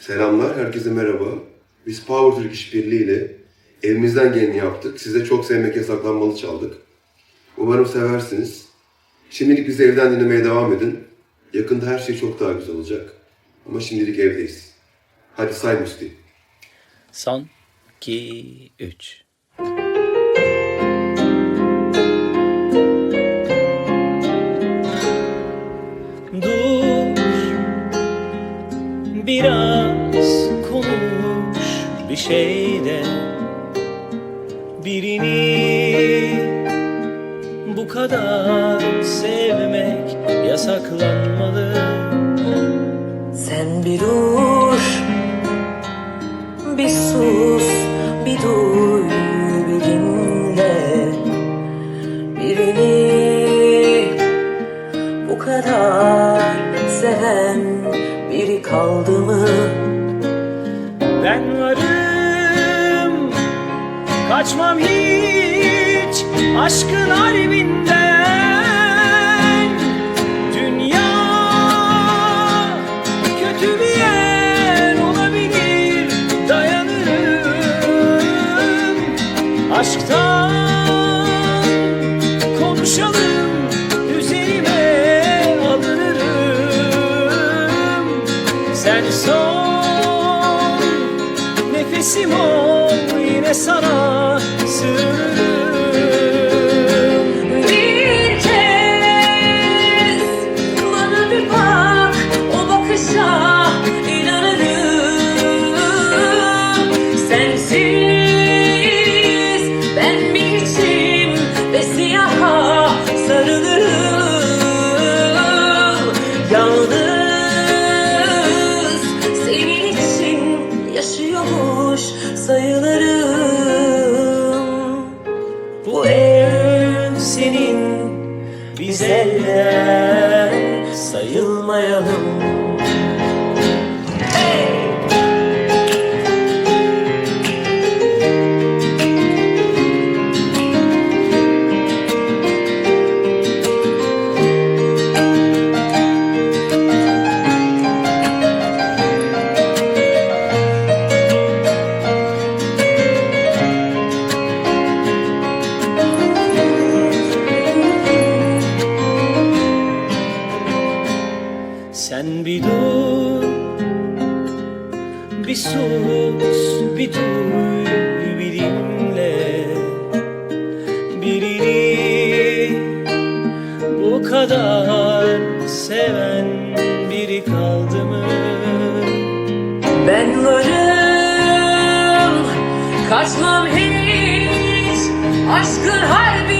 Selamlar, herkese merhaba. Biz Power Türk İşbirliği ile elimizden geleni yaptık. Size çok sevmek yasaklanmalı çaldık. Umarım seversiniz. Şimdilik bizi evden dinlemeye devam edin. Yakında her şey çok daha güzel olacak. Ama şimdilik evdeyiz. Hadi say Musti. Son, iki, üç. Biraz konuş bir şeyde. Birini bu kadar sevmek yasaklanmalı. Sen bir dur, bir sus, bir duy, bir dinle. Birini bu kadar Kaçmam hiç Aşkın harbinden. Dünya Kötü bir yer olabilir Dayanırım. Aşktan Konuşalım Üzerime alınırım. Sen son Nefesim ol sana sığınırım biz elden sayılmayalım Sen bir dur Bir sus Bir duy Bir dinle Birini Bu kadar Seven biri kaldı mı? Ben varım, kaçmam hiç aşkın harbinden.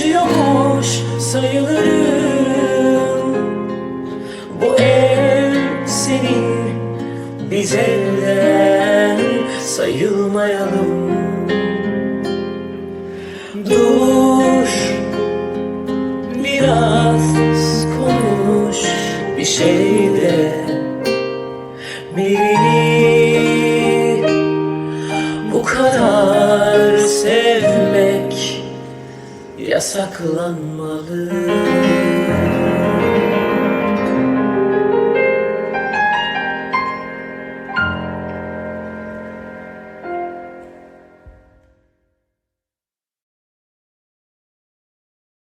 yaşıyormuş sayılırım. Bu ev senin biz elden sayılmayalım Dur biraz konuş bir şeyde Birini yasaklanmalı